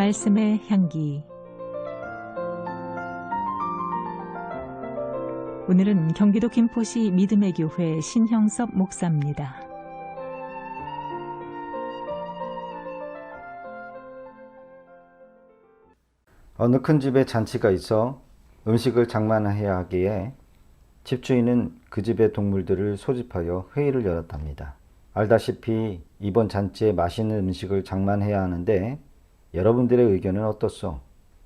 말씀의 향기 오늘은 경기도 김포시 믿음의 교회 신형섭 목사입니다. 어느 큰 집에 잔치가 있어 음식을 장만해야 하기에 집주인은 그 집의 동물들을 소집하여 회의를 열었답니다. 알다시피 이번 잔치에 맛있는 음식을 장만해야 하는데 여러분들의 의견은 어떻소?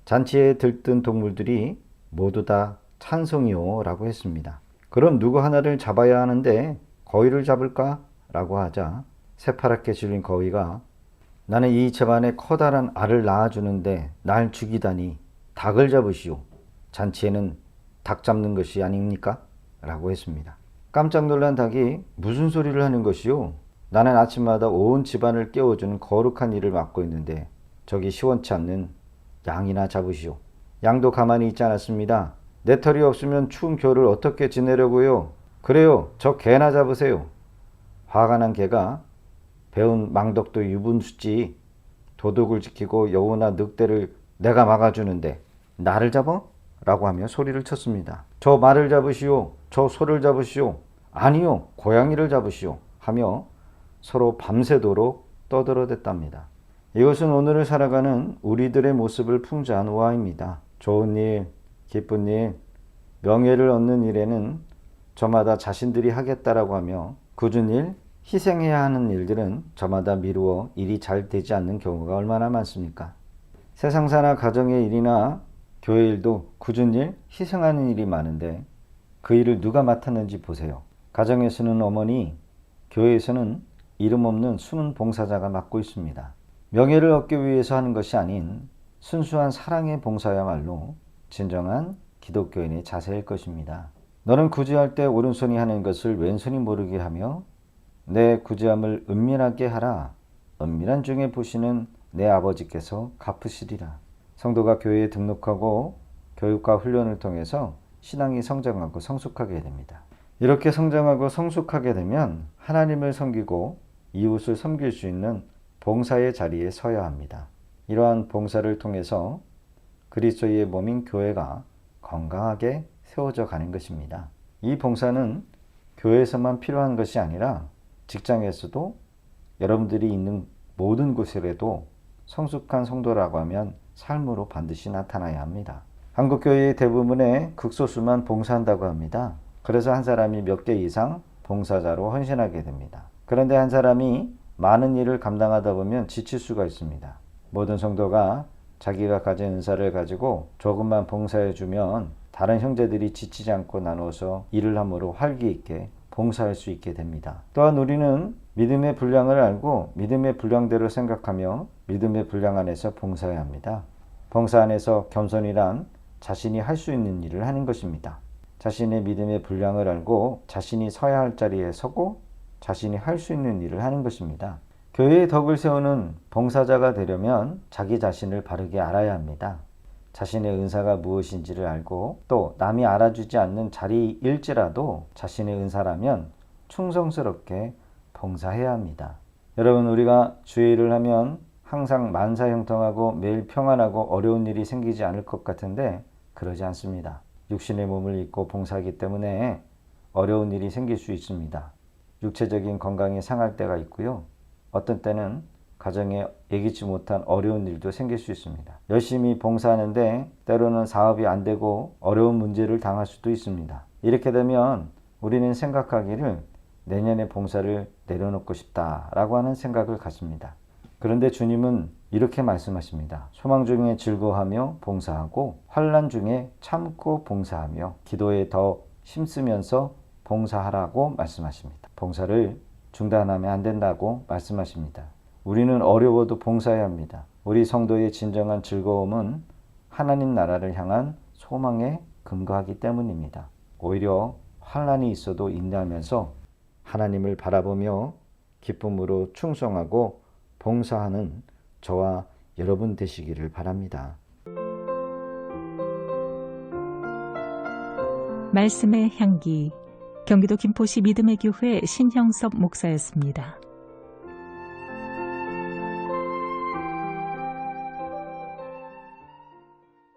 잔치에 들뜬 동물들이 모두 다 찬성이요 라고 했습니다. 그럼 누구 하나를 잡아야 하는데 거위를 잡을까? 라고 하자 새파랗게 질린 거위가 나는 이 집안에 커다란 알을 낳아주는데 날 죽이다니 닭을 잡으시오. 잔치에는 닭 잡는 것이 아닙니까? 라고 했습니다. 깜짝 놀란 닭이 무슨 소리를 하는 것이오? 나는 아침마다 온 집안을 깨워주는 거룩한 일을 맡고 있는데 저기 시원치 않는 양이나 잡으시오. 양도 가만히 있지 않았습니다. 내 털이 없으면 추운 겨울을 어떻게 지내려고요? 그래요. 저 개나 잡으세요. 화가 난 개가 배운 망덕도 유분수지 도둑을 지키고 여우나 늑대를 내가 막아주는데 나를 잡아? 라고 하며 소리를 쳤습니다. 저 말을 잡으시오. 저 소를 잡으시오. 아니요. 고양이를 잡으시오. 하며 서로 밤새도록 떠들어댔답니다. 이것은 오늘을 살아가는 우리들의 모습을 풍자한 우화입니다. 좋은 일, 기쁜 일, 명예를 얻는 일에는 저마다 자신들이 하겠다라고 하며 굳은 일, 희생해야 하는 일들은 저마다 미루어 일이 잘 되지 않는 경우가 얼마나 많습니까? 세상사나 가정의 일이나 교회 일도 굳은 일, 희생하는 일이 많은데 그 일을 누가 맡았는지 보세요. 가정에서는 어머니, 교회에서는 이름 없는 숨은 봉사자가 맡고 있습니다. 명예를 얻기 위해서 하는 것이 아닌 순수한 사랑의 봉사야말로 진정한 기독교인의 자세일 것입니다. 너는 구제할 때 오른손이 하는 것을 왼손이 모르게 하며 내 구제함을 은밀하게 하라. 은밀한 중에 보시는 내 아버지께서 갚으시리라. 성도가 교회에 등록하고 교육과 훈련을 통해서 신앙이 성장하고 성숙하게 됩니다. 이렇게 성장하고 성숙하게 되면 하나님을 섬기고 이웃을 섬길 수 있는 봉사의 자리에 서야 합니다. 이러한 봉사를 통해서 그리스도의 몸인 교회가 건강하게 세워져 가는 것입니다. 이 봉사는 교회에서만 필요한 것이 아니라 직장에서도 여러분들이 있는 모든 곳에라도 성숙한 성도라고 하면 삶으로 반드시 나타나야 합니다. 한국 교회의 대부분의 극소수만 봉사한다고 합니다. 그래서 한 사람이 몇 개 이상 봉사자로 헌신하게 됩니다. 그런데 한 사람이 많은 일을 감당하다 보면 지칠 수가 있습니다. 모든 성도가 자기가 가진 은사를 가지고 조금만 봉사해 주면 다른 형제들이 지치지 않고 나눠서 일을 함으로 활기 있게 봉사할 수 있게 됩니다. 또한 우리는 믿음의 분량을 알고 믿음의 분량대로 생각하며 믿음의 분량 안에서 봉사해야 합니다. 봉사 안에서 겸손이란 자신이 할 수 있는 일을 하는 것입니다. 자신의 믿음의 분량을 알고 자신이 서야 할 자리에 서고 자신이 할 수 있는 일을 하는 것입니다. 교회의 덕을 세우는 봉사자가 되려면 자기 자신을 바르게 알아야 합니다. 자신의 은사가 무엇인지를 알고 또 남이 알아주지 않는 자리일지라도 자신의 은사라면 충성스럽게 봉사해야 합니다. 여러분 우리가 주의 일을 하면 항상 만사 형통하고 매일 평안하고 어려운 일이 생기지 않을 것 같은데 그러지 않습니다. 육신의 몸을 입고 봉사하기 때문에 어려운 일이 생길 수 있습니다. 육체적인 건강이 상할 때가 있고요. 어떤 때는 가정에 예기치 못한 어려운 일도 생길 수 있습니다. 열심히 봉사하는데 때로는 사업이 안 되고 어려운 문제를 당할 수도 있습니다. 이렇게 되면 우리는 생각하기를 내년에 봉사를 내려놓고 싶다라고 하는 생각을 갖습니다. 그런데 주님은 이렇게 말씀하십니다. 소망 중에 즐거워하며 봉사하고 환란 중에 참고 봉사하며 기도에 더 힘쓰면서 봉사하라고 말씀하십니다. 봉사를 중단하면 안 된다고 말씀하십니다. 우리는 어려워도 봉사해야 합니다. 우리 성도의 진정한 즐거움은 하나님 나라를 향한 소망에 근거하기 때문입니다. 오히려 환란이 있어도 인내하면서 하나님을 바라보며 기쁨으로 충성하고 봉사하는 저와 여러분 되시기를 바랍니다. 말씀의 향기 경기도 김포시 믿음의 교회 신형섭 목사였습니다.